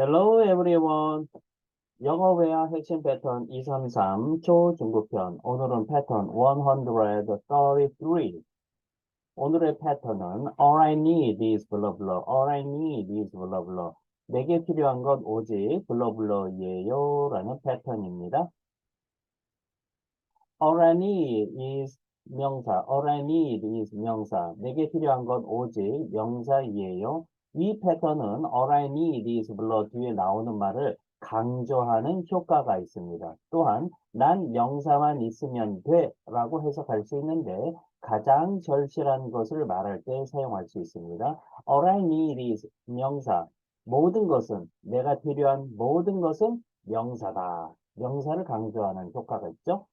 Hello everyone. 영어 회화 핵심 패턴 233 초중급편. 오늘은 패턴 133. 오늘의 패턴은 all I need is blah blah. all I need is blah blah. 내게 필요한 건 오직 blah blah예요 라는 패턴입니다. all I need is 명사. all I need is 명사. 내게 필요한 건 오직 명사이에요. 이 패턴은 need is blah 뒤에 나오는 말을 강조하는 효과가 있습니다. 또한 난 명사만 있으면 돼 라고 해석할 수 있는데 가장 절실한 것을 말할 때 사용할 수 있습니다. All I need is 명사. 모든 것은 내가 필요한 모든 것은 명사다. 명사를 강조하는 효과가 있죠.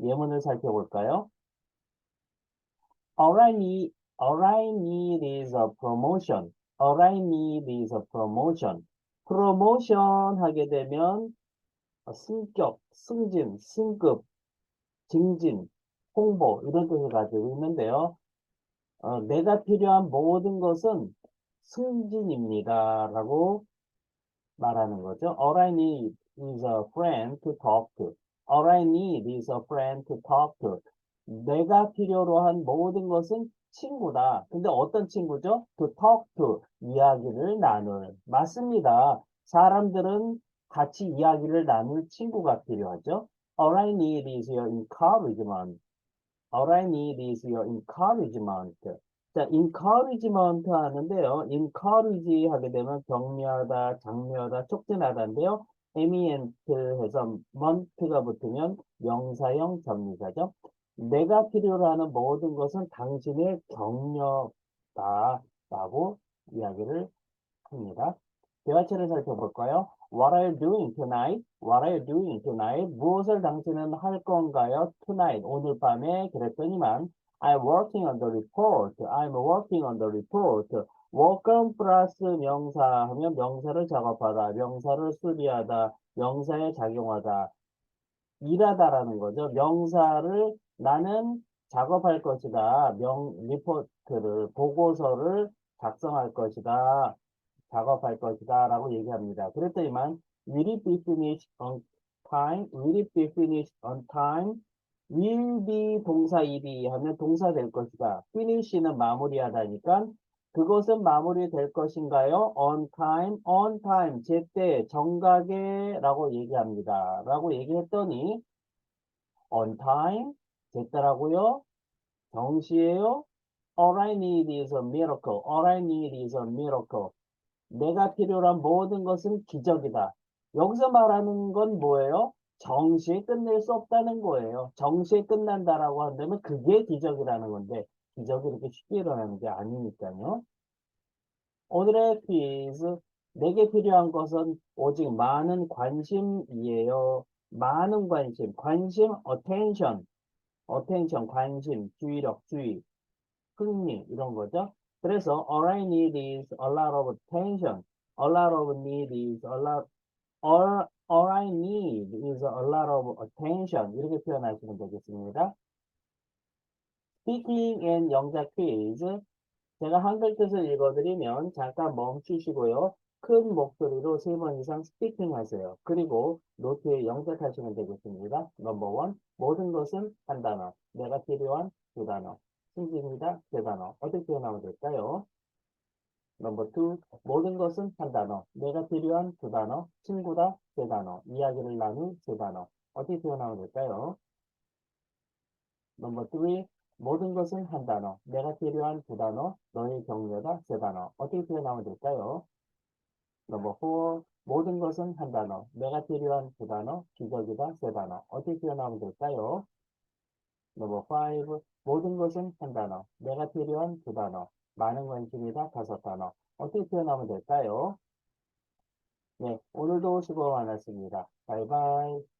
예문을 살펴볼까요? All I need, all I need is a promotion. All I need is a promotion. 프로모션 하게 되면 승격, 승진, 승급, 증진, 홍보 이런 뜻을 가지고 있는데요. 어, 내가 필요한 모든 것은 승진입니다. 라고 말하는 거죠. All I need is a friend to talk to. All I need is a friend to talk to. 내가 필요로 한 모든 것은 친구다. 근데 어떤 친구죠? To talk to. 이야기를 나눌. 맞습니다. 사람들은 같이 이야기를 나눌 친구가 필요하죠. All I need is your encouragement. All I need is your encouragement. 자, encouragement 하는데요. encourage 하게 되면 격려하다, 장려하다, 촉진하다인데요. ment 해서 mont가 붙으면 명사형 전미사죠. 내가 필요로 하는 모든 것은 당신의 격려다 라고 이야기를 합니다. 대화체를 살펴볼까요? What are you doing tonight? What are you doing tonight? 무엇을 당신은 할 건가요? Tonight, 오늘 밤에 그랬더니만 I'm working on the report. I'm working on the report. work은 플러스 명사 하면 명사를 작업하다, 명사를 수리하다, 명사에 작용하다, 일하다라는 거죠. 명사를 나는 작업할 것이다. 명, 리포트를, 보고서를 작성할 것이다. 작업할 것이다. 라고 얘기합니다. 그랬더니만, will it be finished on time? will it be finished on time? will be 동사 이비 하면 동사 될 것이다. finish는 마무리하다니까 그것은 마무리될 것인가요? on time, on time, 제때, 정각에 라고 얘기합니다. 라고 얘기했더니 on time, 제때라고요? 정시에요? All I need is a miracle. All I need is a miracle. 내가 필요로 한 모든 것은 기적이다. 여기서 말하는 건 뭐예요? 정시에 끝낼 수 없다는 거예요. 정시에 끝난다라고 한다면 그게 기적이라는 건데 기적이 이렇게 쉽게 일어나는 게 아니니까요. 오늘의 퀴즈 내게 필요한 것은 오직 많은 관심이에요. 많은 관심, 관심, attention, attention, 관심, 주의력, 주의, 흥미 이런 거죠. 그래서 all I need is a lot of attention. A lot of need is a lot. All, all I need is a lot of attention. 이렇게 표현하시면 되겠습니다. Speaking and 영작 퀴즈. 제가 한글 뜻을 읽어드리면 잠깐 멈추시고요. 큰 목소리로 세 번 이상 스피킹 하세요. 그리고 노트에 영작하시면 되겠습니다. 넘버 원, 모든 것은 한 단어, 내가 필요한 두 단어, 승진이다 세 단어. 어떻게 표현하면 될까요? 넘버 투, 모든 것은 한 단어, 내가 필요한 두 단어, 친구다 세 단어, 이야기를 나눌 세 단어. 어떻게 표현하면 될까요? 넘버 3, 모든 것은 한 단어, 내가 필요한 두 단어, 너의 격려다 세 단어. 어떻게 표현하면 될까요? 넘버 4, 모든 것은 한 단어, 내가 필요한 두 단어, 기적이다 세 단어. 어떻게 표현하면 될까요? 넘버 5, 모든 것은 한 단어, 내가 필요한 두 단어, 많은 관심이다 다섯 단어. 어떻게 표현하면 될까요? 네, 오늘도 수고 많았습니다. 바이바이.